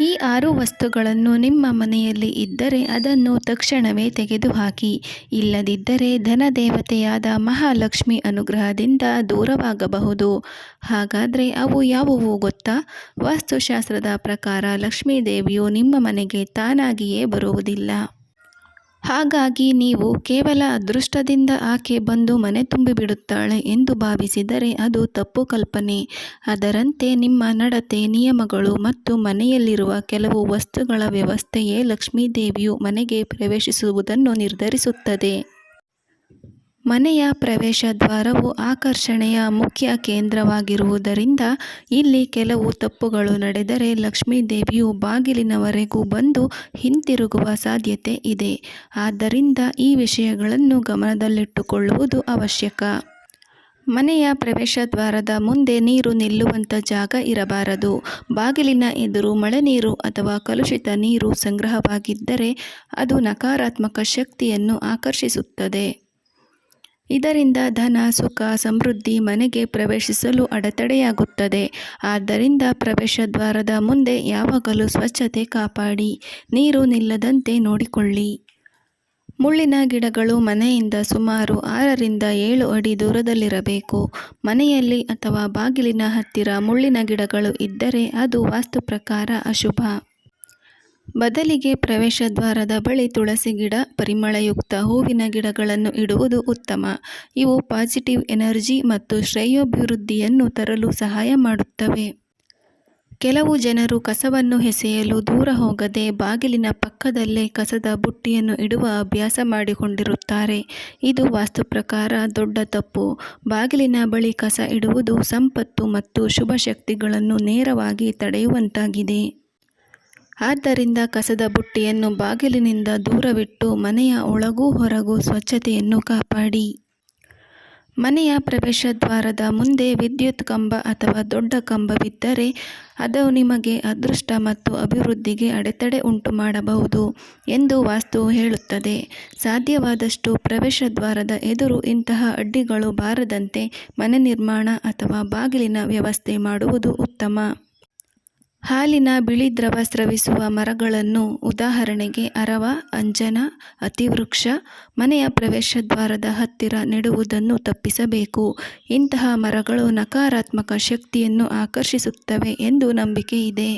ಈ ಆರು ವಸ್ತುಗಳನ್ನು ನಿಮ್ಮ ಮನೆಯಲ್ಲಿ ಇದ್ದರೆ ಅದನ್ನು ತಕ್ಷಣವೇ ತೆಗೆದುಹಾಕಿ. ಇಲ್ಲದಿದ್ದರೆ ಧನದೇವತೆಯಾದ ಮಹಾಲಕ್ಷ್ಮಿ ಅನುಗ್ರಹದಿಂದ ದೂರವಾಗಬಹುದು. ಹಾಗಾದರೆ ಅವು ಯಾವುವು ಗೊತ್ತಾ? ವಾಸ್ತುಶಾಸ್ತ್ರದ ಪ್ರಕಾರ ಲಕ್ಷ್ಮೀದೇವಿಯು ನಿಮ್ಮ ಮನೆಗೆ ತಾನಾಗಿಯೇ ಬರುವುದಿಲ್ಲ. ಹಾಗಾಗಿ ನೀವು ಕೇವಲ ಅದೃಷ್ಟದಿಂದ ಆಕೆ ಬಂದು ಮನೆ ತುಂಬಿಬಿಡುತ್ತಾಳೆ ಎಂದು ಭಾವಿಸಿದರೆ ಅದು ತಪ್ಪು ಕಲ್ಪನೆ. ಅದರಂತೆ ನಿಮ್ಮ ನಡತೆ, ನಿಯಮಗಳು ಮತ್ತು ಮನೆಯಲ್ಲಿರುವ ಕೆಲವು ವಸ್ತುಗಳ ವ್ಯವಸ್ಥೆಯೇ ಲಕ್ಷ್ಮೀದೇವಿಯು ಮನೆಗೆ ಪ್ರವೇಶಿಸುವುದನ್ನು ನಿರ್ಧರಿಸುತ್ತದೆ. ಮನೆಯ ಪ್ರವೇಶ ದ್ವಾರವು ಆಕರ್ಷಣೆಯ ಮುಖ್ಯ ಕೇಂದ್ರವಾಗಿರುವುದರಿಂದ ಇಲ್ಲಿ ಕೆಲವು ತಪ್ಪುಗಳು ನಡೆದರೆ ಲಕ್ಷ್ಮೀದೇವಿಯು ಬಾಗಿಲಿನವರೆಗೂ ಬಂದು ಹಿಂತಿರುಗುವ ಸಾಧ್ಯತೆ ಇದೆ. ಆದ್ದರಿಂದ ಈ ವಿಷಯಗಳನ್ನು ಗಮನದಲ್ಲಿಟ್ಟುಕೊಳ್ಳುವುದು ಅವಶ್ಯಕ. ಮನೆಯ ಪ್ರವೇಶ ದ್ವಾರದ ಮುಂದೆ ನೀರು ನಿಲ್ಲುವಂಥ ಜಾಗ ಇರಬಾರದು. ಬಾಗಿಲಿನ ಎದುರು ಮಳೆ ನೀರು ಅಥವಾ ಕಲುಷಿತ ನೀರು ಸಂಗ್ರಹವಾಗಿದ್ದರೆ ಅದು ನಕಾರಾತ್ಮಕ ಶಕ್ತಿಯನ್ನು ಆಕರ್ಷಿಸುತ್ತದೆ. ಇದರಿಂದ ಧನ, ಸುಖ, ಸಮೃದ್ಧಿ ಮನೆಗೆ ಪ್ರವೇಶಿಸಲು ಅಡೆತಡೆಯಾಗುತ್ತದೆ. ಆದ್ದರಿಂದ ಪ್ರವೇಶ ದ್ವಾರದ ಮುಂದೆ ಯಾವಾಗಲೂ ಸ್ವಚ್ಛತೆ ಕಾಪಾಡಿ, ನೀರು ನಿಲ್ಲದಂತೆ ನೋಡಿಕೊಳ್ಳಿ. ಮುಳ್ಳಿನ ಗಿಡಗಳು ಮನೆಯಿಂದ ಸುಮಾರು ಆರರಿಂದ ಏಳು ಅಡಿ ದೂರದಲ್ಲಿರಬೇಕು. ಮನೆಯಲ್ಲಿ ಅಥವಾ ಬಾಗಿಲಿನ ಹತ್ತಿರ ಮುಳ್ಳಿನ ಗಿಡಗಳು ಇದ್ದರೆ ಅದು ವಾಸ್ತು ಪ್ರಕಾರ ಅಶುಭ. ಬದಲಿಗೆ ಪ್ರವೇಶ ದ್ವಾರದ ಬಳಿ ತುಳಸಿ ಗಿಡ, ಪರಿಮಳಯುಕ್ತ ಹೂವಿನ ಗಿಡಗಳನ್ನು ಇಡುವುದು ಉತ್ತಮ. ಇವು ಪಾಸಿಟಿವ್ ಎನರ್ಜಿ ಮತ್ತು ಶ್ರೇಯೋಭಿವೃದ್ಧಿಯನ್ನು ತರಲು ಸಹಾಯ ಮಾಡುತ್ತವೆ. ಕೆಲವು ಜನರು ಕಸವನ್ನು ಎಸೆಯಲು ದೂರ ಹೋಗದೆ ಬಾಗಿಲಿನ ಪಕ್ಕದಲ್ಲೇ ಕಸದ ಬುಟ್ಟಿಯನ್ನು ಇಡುವ ಅಭ್ಯಾಸ ಮಾಡಿಕೊಂಡಿರುತ್ತಾರೆ. ಇದು ವಾಸ್ತು ಪ್ರಕಾರ ದೊಡ್ಡ ತಪ್ಪು. ಬಾಗಿಲಿನ ಬಳಿ ಕಸ ಇಡುವುದು ಸಂಪತ್ತು ಮತ್ತು ಶುಭ ಶಕ್ತಿಗಳನ್ನು ನೇರವಾಗಿ ತಡೆಯುವಂತಾಗಿದೆ. ಆದ್ದರಿಂದ ಕಸದ ಬುಟ್ಟಿಯನ್ನು ಬಾಗಿಲಿನಿಂದ ದೂರವಿಟ್ಟು ಮನೆಯ ಒಳಗೂ ಹೊರಗೂ ಸ್ವಚ್ಛತೆಯನ್ನು ಕಾಪಾಡಿ. ಮನೆಯ ಪ್ರವೇಶ ದ್ವಾರದ ಮುಂದೆ ವಿದ್ಯುತ್ ಕಂಬ ಅಥವಾ ದೊಡ್ಡ ಕಂಬವಿದ್ದರೆ ಅದು ನಿಮಗೆ ಅದೃಷ್ಟ ಮತ್ತು ಅಭಿವೃದ್ಧಿಗೆ ಅಡೆತಡೆ ಉಂಟು ಮಾಡಬಹುದು ಎಂದು ವಾಸ್ತು ಹೇಳುತ್ತದೆ. ಸಾಧ್ಯವಾದಷ್ಟು ಪ್ರವೇಶ ದ್ವಾರದ ಎದುರು ಇಂತಹ ಅಡ್ಡಿಗಳು ಬಾರದಂತೆ ಮನೆ ನಿರ್ಮಾಣ ಅಥವಾ ಬಾಗಿಲಿನ ವ್ಯವಸ್ಥೆ ಮಾಡುವುದು ಉತ್ತಮ. ಹಾಲಿನ ಬಿಳಿ ದ್ರವ ಸ್ರವಿಸುವ ಮರಗಳನ್ನು ಉದಾಹರಣೆಗೆ ಅರವ, ಅಂಜನ, ಅತಿವೃಕ್ಷ, ಮನೆಯ ಪ್ರವೇಶ ದ್ವಾರದ ಹತ್ತಿರ ನೆಡುವುದನ್ನು ತಪ್ಪಿಸಬೇಕು. ಇಂತಹ ಮರಗಳು ನಕಾರಾತ್ಮಕ ಶಕ್ತಿಯನ್ನು ಆಕರ್ಷಿಸುತ್ತವೆ ಎಂದು ನಂಬಿಕೆ ಇದೆ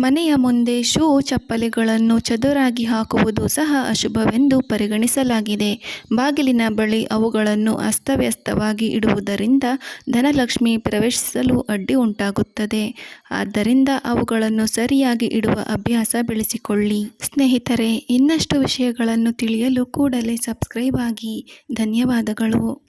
ಮನೆಯ ಮುಂದೆ ಶೂ ಚಪ್ಪಲಿಗಳನ್ನು ಚದುರಾಗಿ ಹಾಕುವುದು ಸಹ ಅಶುಭವೆಂದು ಪರಿಗಣಿಸಲಾಗಿದೆ. ಬಾಗಿಲಿನ ಬಳಿ ಅವುಗಳನ್ನು ಅಸ್ತವ್ಯಸ್ತವಾಗಿ ಇಡುವುದರಿಂದ ಧನಲಕ್ಷ್ಮಿ ಪ್ರವೇಶಿಸಲು ಅಡ್ಡಿ ಉಂಟಾಗುತ್ತದೆ. ಆದ್ದರಿಂದ ಅವುಗಳನ್ನು ಸರಿಯಾಗಿ ಇಡುವ ಅಭ್ಯಾಸ ಬೆಳೆಸಿಕೊಳ್ಳಿ. ಸ್ನೇಹಿತರೆ, ಇನ್ನಷ್ಟು ವಿಷಯಗಳನ್ನು ತಿಳಿಯಲು ಕೂಡಲೇ ಸಬ್ಸ್ಕ್ರೈಬ್ ಆಗಿ. ಧನ್ಯವಾದಗಳು.